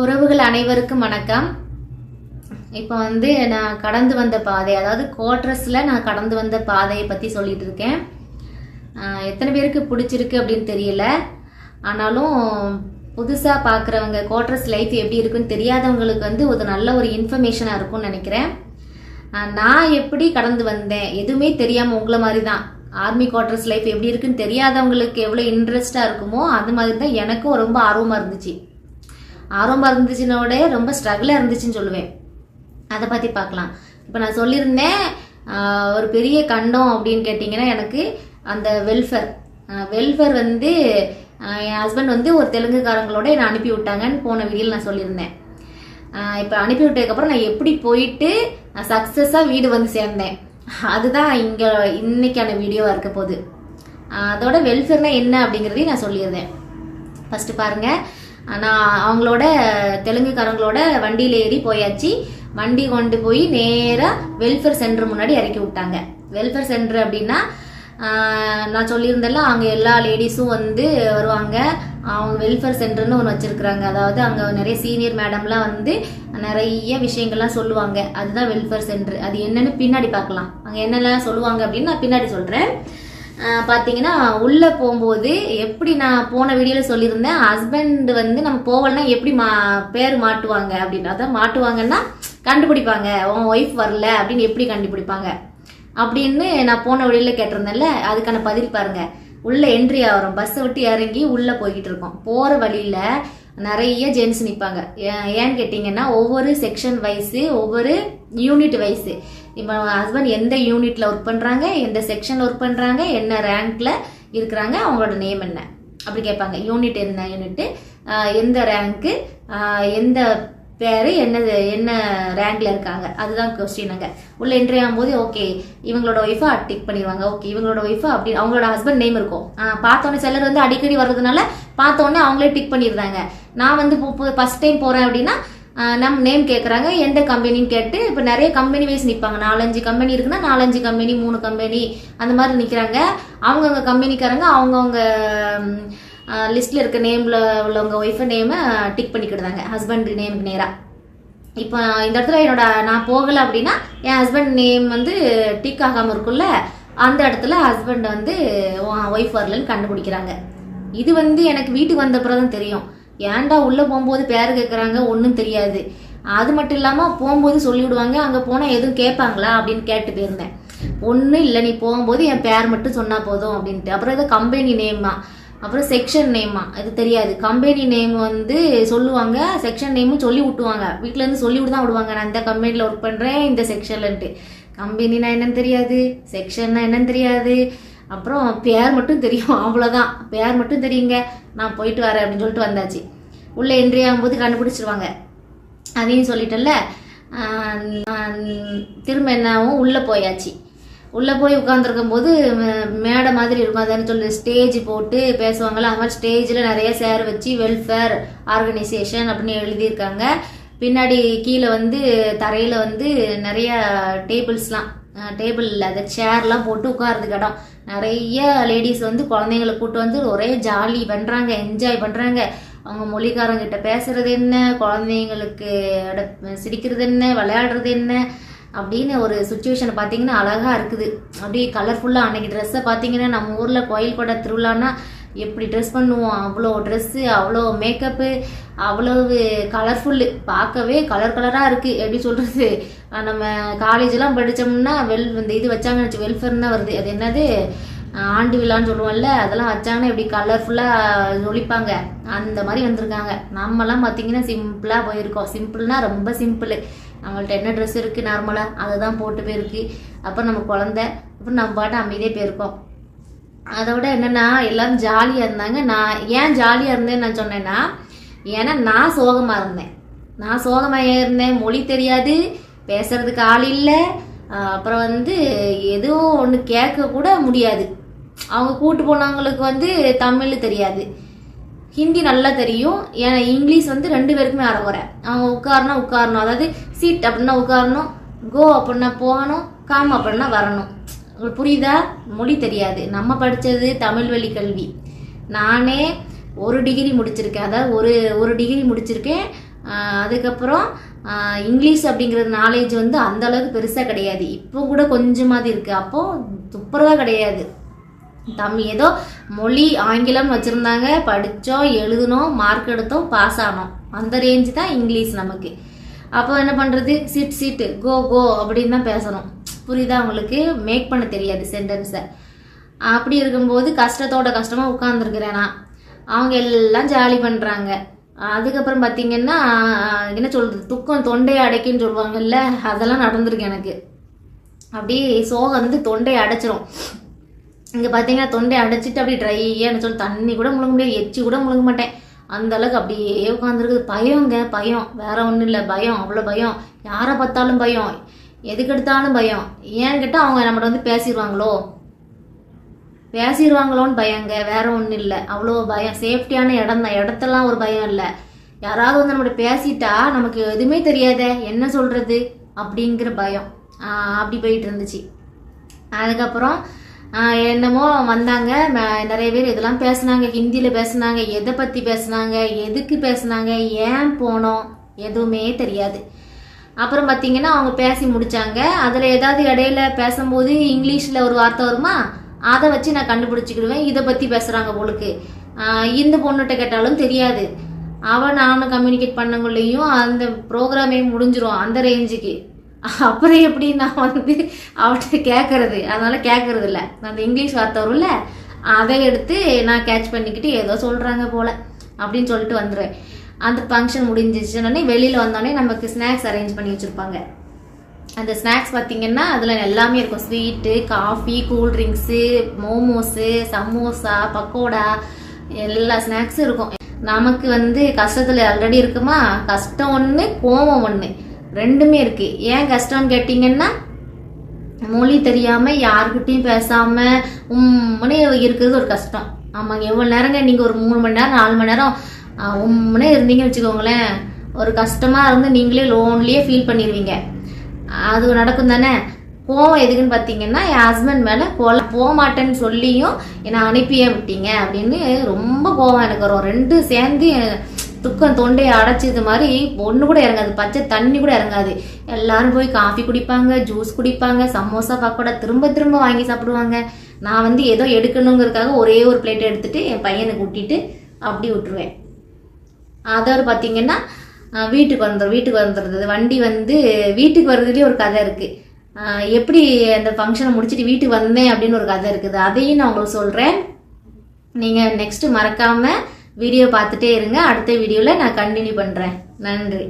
உறவுகள் அனைவருக்கும் வணக்கம். இப்போ வந்து நான் கடந்து வந்த பாதை அதாவது கோட்ரஸில் நான் கடந்து வந்த பாதையை பற்றி சொல்லிட்டு இருக்கேன். எத்தனை பேருக்கு பிடிச்சிருக்கு அப்படின்னு தெரியல. ஆனாலும் புதுசாக பார்க்குறவங்க கோட்ரஸ் லைஃப் எப்படி இருக்குன்னு தெரியாதவங்களுக்கு வந்து ஒரு நல்ல ஒரு இன்ஃபர்மேஷனாக இருக்கும்னு நினைக்கிறேன். நான் எப்படி கடந்து வந்தேன்? எதுவுமே தெரியாமல் உங்களை மாதிரி தான் ஆர்மி குவார்டர்ஸ் லைஃப் எப்படி இருக்குன்னு தெரியாதவங்களுக்கு எவ்வளோ இன்ட்ரெஸ்டாக இருக்குமோ அது மாதிரி தான் எனக்கும் ரொம்ப ஆர்வமாக இருந்துச்சு. ஆர்வமாக இருந்துச்சுனோட ரொம்ப ஸ்ட்ரகிளாக இருந்துச்சுன்னு சொல்லுவேன். அதை பற்றி பார்க்கலாம் இப்போ நான் சொல்லியிருந்தேன் ஒரு பெரிய கண்டம் அப்படின்னு கேட்டிங்கன்னா எனக்கு அந்த வெல்ஃபேர் வெல்ஃபேர் வந்து என் ஹஸ்பண்ட் வந்து ஒரு தெலுங்குக்காரங்களோட என்னை அனுப்பி விட்டாங்கன்னு போன வீடியோவில் நான் சொல்லியிருந்தேன். இப்போ அனுப்பி விட்டதுக்கப்புறம் நான் எப்படி போயிட்டு நான் சக்ஸஸாக வீடு வந்து சேர்ந்தேன். அதுதான் இங்கே இன்னைக்கான வீடியோவாக இருக்க போகுது. அதோட வெல்ஃபேர்னால் என்ன அப்படிங்கிறதையும் நான் சொல்லியிருந்தேன். ஃபஸ்ட்டு பாருங்கள் நான் அவங்களோட தெலுங்குக்காரங்களோட வண்டியில் ஏறி போயாச்சு. வண்டி கொண்டு போய் நேராக வெல்ஃபேர் சென்டர் முன்னாடி இறக்கி விட்டாங்க. வெல்ஃபேர் சென்டர் அப்படின்னா நான் சொல்லியிருந்தேன்ல அங்கே எல்லா லேடிஸும் வந்து வருவாங்க. அவங்க வெல்ஃபேர் சென்டர்னு ஒன்று வச்சுருக்குறாங்க. அதாவது அங்கே நிறைய சீனியர் மேடம்லாம் வந்து நிறைய விஷயங்கள்லாம் சொல்லுவாங்க. அதுதான் வெல்ஃபேர் சென்டர் அது என்னென்னு பின்னாடி பார்க்கலாம். அங்கே என்னெல்லாம் சொல்லுவாங்க அப்படின்னு நான் பின்னாடி சொல்கிறேன் பார்த்தீங்கன்னா உள்ளே போகும்போது எப்படி நான் போன வீடியோவில் சொல்லியிருந்தேன் ஹஸ்பண்ட் வந்து நம்ம போகலன்னா எப்படி மா பேர் மாட்டுவாங்க அப்படின்னா தான் மாட்டுவாங்கன்னா கண்டுபிடிப்பாங்க. உன் ஒய்ஃப் வரல அப்படின்னு எப்படி கண்டுபிடிப்பாங்க? அப்படின்னு நான் போன வழியில் கேட்டிருந்தேன்ல அதுக்கான பதில் பாருங்கள் உள்ளே என்ட்ரி ஆகிறோம் பஸ்ஸை விட்டு இறங்கி உள்ளே போய்கிட்டு இருக்கோம். போகிற வழியில நிறைய ஜென்ஸ் நிற்பாங்க ஏன்னு கேட்டிங்கன்னா ஒவ்வொரு செக்ஷன் வைஸு ஒவ்வொரு யூனிட் வைஸு இப்போ ஹஸ்பண்ட் எந்த யூனிட்டில் ஒர்க் பண்ணுறாங்க எந்த செக்ஷனில் ஒர்க் பண்ணுறாங்க என்ன ரேங்க்ல இருக்கிறாங்க அவங்களோட நேம் என்ன? அப்படி கேட்பாங்க. யூனிட் என்ன? யூனிட்டு எந்த ரேங்க்கு எந்த பேர் என்ன என்ன ரேங்க்ல இருக்காங்க? அதுதான் கொஸ்டின் அங்கே. உள்ள என்ட்ரி ஆகும்போது ஓகே இவங்களோட ஒய்ஃபா டிக் பண்ணிடுவாங்க. ஓகே இவங்களோட ஒய்ஃபா அப்படி அவங்களோட ஹஸ்பண்ட் நேம் இருக்கும். பார்த்தோன்னே சிலர் வந்து அடிக்கடி வர்றதுனால பார்த்தோன்னே அவங்களே டிக் பண்ணிடுறாங்க. நான் வந்து ஃபர்ஸ்ட் டைம் போறேன் அப்படின்னா நம் நேம் கேட்குறாங்க எந்த கம்பெனின்னு கேட்டு இப்போ நிறைய கம்பெனி வைஸ் நிற்பாங்க நாலஞ்சு கம்பெனி இருக்குன்னா நாலஞ்சு கம்பெனி மூணு கம்பெனி அந்த மாதிரி நிற்கிறாங்க அவங்கவுங்க கம்பெனிக்காரங்க அவங்கவுங்க லிஸ்ட்டில் இருக்க நேமில் உள்ளவங்க ஒய்ஃபை நேமை டிக் பண்ணிக்கிடுதாங்க ஹஸ்பண்ட் நேமுக்கு நேராக இப்போ இந்த இடத்துல என்னோட நான் போகலை அப்படின்னா என் ஹஸ்பண்ட் நேம் வந்து டிக் ஆகாமல் இருக்குல்ல அந்த இடத்துல ஹஸ்பண்ட் வந்து ஒய்ஃப் வரலன்னு கண்டுபிடிக்கிறாங்க. இது வந்து எனக்கு வீட்டுக்கு வந்த அப்புறம் தான் தெரியும். ஏன்டா உள்ளே போகும்போது பேர் கேட்குறாங்க ஒன்றும் தெரியாது. அது மட்டும் இல்லாமல் போகும்போது சொல்லிவிடுவாங்க அங்கே போனால் எதுவும் கேட்பாங்களா அப்படின்னு கேட்டு போயிருந்தேன். ஒன்றும் இல்லை நீ போகும்போது என் பேர் மட்டும் சொன்னால் போதும் அப்படின்ட்டு. அப்புறம் ஏதோ கம்பெனி நேமா அப்புறம் செக்ஷன் நேமா இது தெரியாது. கம்பெனி நேம் வந்து சொல்லுவாங்க. செக்ஷன் நேமும் சொல்லி விட்டுவாங்க வீட்ல இருந்து சொல்லி விட்டு தான் விடுவாங்க. நான் இந்த கம்பெனியில் ஒர்க் பண்ணுறேன் இந்த செக்ஷன்லன்ட்டு கம்பெனினா என்னன்னு தெரியாது. செக்ஷன்னா என்னன்னு தெரியாது. அப்புறம் பேர் மட்டும் தெரியும். அவ்வளோதான் பேர் மட்டும் தெரியுங்க. நான் போயிட்டு வரேன் அப்படின்னு சொல்லிட்டு வந்தாச்சு. உள்ளே என்ட்ரி ஆகும்போது கண்டுபிடிச்சிருவாங்க. அதையும் சொல்லிட்டேன்ல. நான் திரும்ப என்னாவும் உள்ளே போயாச்சு. உள்ளே போய் உட்காந்துருக்கும் போது மேடை மாதிரி இருக்கும். அதான சொல்லி ஸ்டேஜ் போட்டு பேசுவாங்கள்ல அது மாதிரி ஸ்டேஜில் நிறைய சேர் வச்சு வெல்ஃபேர் ஆர்கனைசேஷன் அப்படின்னு எழுதியிருக்காங்க. பின்னாடி கீழே வந்து தரையில் வந்து நிறைய டேபிள்ஸ்லாம் டேபிள் இல்லை அந்த சேர்லாம் போட்டு உட்கார்றதுக்கு இடம். நிறைய லேடிஸ் வந்து குழந்தைங்களை கூட்டு வந்து ஒரே ஜாலி பண்ணுறாங்க என்ஜாய் பண்ணுறாங்க அவங்க மொழிக்காரங்கிட்ட பேசுறது என்ன? குழந்தைங்களுக்கு சிரிக்கிறது என்ன? விளையாடுறது என்ன? அப்படின்னு ஒரு சுச்சுவேஷனை பார்த்தீங்கன்னா அழகாக இருக்குது. அப்படியே கலர்ஃபுல்லாக அன்னைக்கு ட்ரெஸ்ஸை பார்த்தீங்கன்னா நம்ம ஊரில் கோயில் கொடை திருவிழான்னா எப்படி ட்ரெஸ் பண்ணுவோம்? அவ்வளோ ட்ரெஸ்ஸு அவ்வளோ மேக்கப்பு அவ்வளவு கலர்ஃபுல்லு பார்க்கவே கலர் கலராக இருக்குது எப்படி சொல்கிறது நம்ம காலேஜெலாம் படித்தோம்னா வெல் இந்த இது வச்சாங்கன்னு வச்சு வெல்ஃபேர்னு தான் வருது. அது என்னது? ஆண்டு விழான்னு சொல்லுவோம்ல அதெல்லாம் வச்சாங்கன்னா இப்படி கலர்ஃபுல்லாக ஒழிப்பாங்க. அந்த மாதிரி வந்திருக்காங்க. நம்மலாம் பார்த்தீங்கன்னா சிம்பிளாக போயிருக்கோம். சிம்பிள்னா ரொம்ப சிம்பிள் அவங்கள்ட்ட என்ன ட்ரெஸ் இருக்குது நார்மலாக அதை தான் போட்டு போயிருக்கு. அப்புறம் நம்ம குழந்த அப்புறம் நம்ம பாட்டு அமைதியாக போயிருக்கோம். அதை விட என்னென்னா எல்லாரும் ஜாலியாக இருந்தாங்க. நான் ஏன் ஜாலியாக இருந்தேன்னு நான் சொன்னேன்னா ஏன்னா நான் சோகமாக இருந்தேன். நான் சோகமாக இருந்தேன். மொழி தெரியாது. பேசுறதுக்கு ஆள் இல்லை. அப்புறம் வந்து எதுவும் ஒன்று கேட்க கூட முடியாது. அவங்க கூட்டு போனவங்களுக்கு வந்து தமிழ் தெரியாது. ஹிந்தி நல்லா தெரியும். ஏன்னா இங்கிலீஷ் வந்து ரெண்டு பேருக்குமே அறகுறை அவங்க உட்காரணும் உட்காரணும். அதாவது சீட் அப்படின்னா உட்காரணும் கோ அப்படின்னா போகணும் காம் அப்படின்னா வரணும். உங்களுக்கு புரியுதா? மொழி தெரியாது. நம்ம படித்தது தமிழ் வழி கல்வி. நானே ஒரு டிகிரி முடிச்சிருக்கேன். அதாவது ஒரு ஒரு டிகிரி முடிச்சிருக்கேன். அதுக்கப்புறம் இங்கிலீஷ் அப்படிங்கிற நாலேஜ் வந்து அந்தளவுக்கு பெருசாக கிடையாது. இப்போ கூட கொஞ்சமாக இருக்குது அப்போது துப்புரவாக கிடையாது. தமிழ் ஏதோ மொழி ஆங்கிலம் வச்சுருந்தாங்க படித்தோம் எழுதினோம் மார்க் எடுத்தோம் பாஸ் ஆனோம். அந்த ரேஞ்சு தான் இங்கிலீஷ் நமக்கு. அப்போ என்ன பண்ணுறது சிட் சீட்டு கோ கோ அப்படின்னு தான் பேசணும். புரியுதா உங்களுக்கு? மேக் பண்ண தெரியாது சென்டென்ஸை அப்படி இருக்கும்போது கஷ்டத்தோட கஷ்டமாக உட்காந்துருக்குறேன் நான். அவங்க எல்லாம் ஜாலி பண்ணுறாங்க அதுக்கப்புறம் பார்த்தீங்கன்னா என்ன சொல்கிறது துக்கம் தொண்டை அடைக்குன்னு சொல்லுவாங்கல்ல அதெல்லாம் நடந்திருக்கு எனக்கு. அப்படியே சோகம் வந்து தொண்டையை அடைச்சிரும். இங்கே பார்த்தீங்கன்னா தொண்டை அடைச்சிட்டு அப்படியே ட்ரையாக சொல்லி தண்ணி கூட முழுங்க முடியாது எச்சி கூட முழுங்க மாட்டேன். அந்த அளவுக்கு அப்படியே உட்காந்துருக்குது பயங்க பயம். வேற ஒன்றும் இல்லை. பயம். அவ்வளோ பயம். யாரை பார்த்தாலும் பயம். எதுக்கு எடுத்தாலும் பயம். ஏன்னு கேட்டால் அவங்க நம்மகிட்ட வந்து பேசிடுவாங்களோ? பேசிடுவாங்களோன்னு பயங்க. வேற ஒன்றும் இல்லை. அவ்வளோ பயம். சேஃப்டியான இடம் தான். இடத்தெல்லாம் ஒரு பயம் இல்லை. யாராவது வந்து நம்மகிட்ட பேசிட்டா நமக்கு எதுவுமே தெரியாதே. என்ன சொல்கிறது அப்படிங்கிற பயம். அப்படி போயிட்டு இருந்துச்சு. அதுக்கப்புறம் என்னமோ வந்தாங்க. நிறைய பேர் இதெல்லாம் பேசுனாங்க. ஹிந்தியில் பேசுனாங்க. எதை பற்றி பேசுனாங்க? எதுக்கு பேசுனாங்க? ஏன் போனோம்? எதுவுமே தெரியாது. அப்புறம் பார்த்தீங்கன்னா அவங்க பேசி முடிச்சாங்க. அதில் ஏதாவது இடையில பேசும்போது இங்கிலீஷில் ஒரு வார்த்தை வருமா? அதை வச்சு நான் கண்டுபிடிச்சிக்கிடுவேன். இதை பற்றி பேசுகிறாங்க போலுக்கு. இந்த பொண்ணுகிட்ட கேட்டாலும் தெரியாது. அவன் நானும் கம்யூனிகேட் பண்ணக்குள்ளேயும் அந்த ப்ரோக்ராமே முடிஞ்சிரும். அந்த ரேஞ்சுக்கு அப்புறம் எப்படி நான் வந்து அவர்கிட்ட கேட்கறது அதனால கேட்கறது இல்லை அந்த இங்கிலீஷ் வார்த்தை வரும்ல அதை எடுத்து நான் கேட்ச் பண்ணிக்கிட்டு ஏதோ சொல்கிறாங்க போல அப்படின்னு சொல்லிட்டு வந்துடுவேன் அந்த ஃபங்க்ஷன் முடிஞ்சிச்சுன்னே வெளியில் வந்தோடனே நமக்கு ஸ்நாக்ஸ் அரேஞ்ச் பண்ணி வச்சுருப்பாங்க. அந்த ஸ்நாக்ஸ் பார்த்தீங்கன்னா அதில் எல்லாமே இருக்கும். Sweet coffee cool drinks momos samosa pakoda எல்லா ஸ்நாக்ஸும் இருக்கும். நமக்கு வந்து கஷ்டத்தில் ஆல்ரெடி இருக்குமா? கஷ்டம் ஒன்று கோமம் ஒன்று ரெண்டுமே இருக்கு. ஏன் கஷ்டம்னு கேட்டிங்கன்னா மொழி தெரியாம யாருக்கிட்டையும் பேசாம உம்முனே இருக்கிறது ஒரு கஷ்டம். ஆமாங்க எவ்வளவு நேரங்க நீங்க ஒரு மூணு மணி நேரம் நாலு மணி நேரம் ஆஹ், உம்முனே இருந்தீங்கன்னு வச்சுக்கோங்களேன் ஒரு கஷ்டமா இருந்து நீங்களே லோன்லியே ஃபீல் பண்ணிடுவீங்க அது நடக்கும் தானே? கோவம் எதுக்குன்னு பார்த்தீங்கன்னா என் ஹஸ்பண்ட் மேலே போல போக மாட்டேன்னு சொல்லியும் என்னை அனுப்பியே விட்டீங்க? அப்படின்னு ரொம்ப கோவம் எனக்கு வரும். ரெண்டும் சேர்ந்து துக்கம் தொண்டையை அடைச்சது மாதிரி ஒன்று கூட இறங்காது. பச்சை தண்ணி கூட இறங்காது. எல்லாரும் போய் காஃபி குடிப்பாங்க ஜூஸ் குடிப்பாங்க சமோசா பக்கோடா திரும்ப திரும்ப வாங்கி சாப்பிடுவாங்க. நான் வந்து ஏதோ எடுக்கணுங்கிறதுக்காக ஒரே ஒரு பிளேட் எடுத்துட்டு என் பையனை கூட்டிட்டு அப்படி விட்டுருவேன். அதோடு பார்த்தீங்கன்னா வீட்டுக்கு வந்துடும் வீட்டுக்கு வந்துடுறது வண்டி வந்து வீட்டுக்கு வர்றதுலேயே ஒரு கதை இருக்குது எப்படி அந்த ஃபங்க்ஷனை முடிச்சுட்டு வீட்டுக்கு வந்தேன் அப்படின்னு ஒரு கதை இருக்குது. அதையும் நான் உங்களுக்கு சொல்கிறேன் நீங்கள் நெக்ஸ்ட்டு மறக்காமல் வீடியோ பார்த்துட்டே இருங்க. அடுத்த வீடியோவில் நான் கண்டினியூ பண்ணுறேன் நன்றி.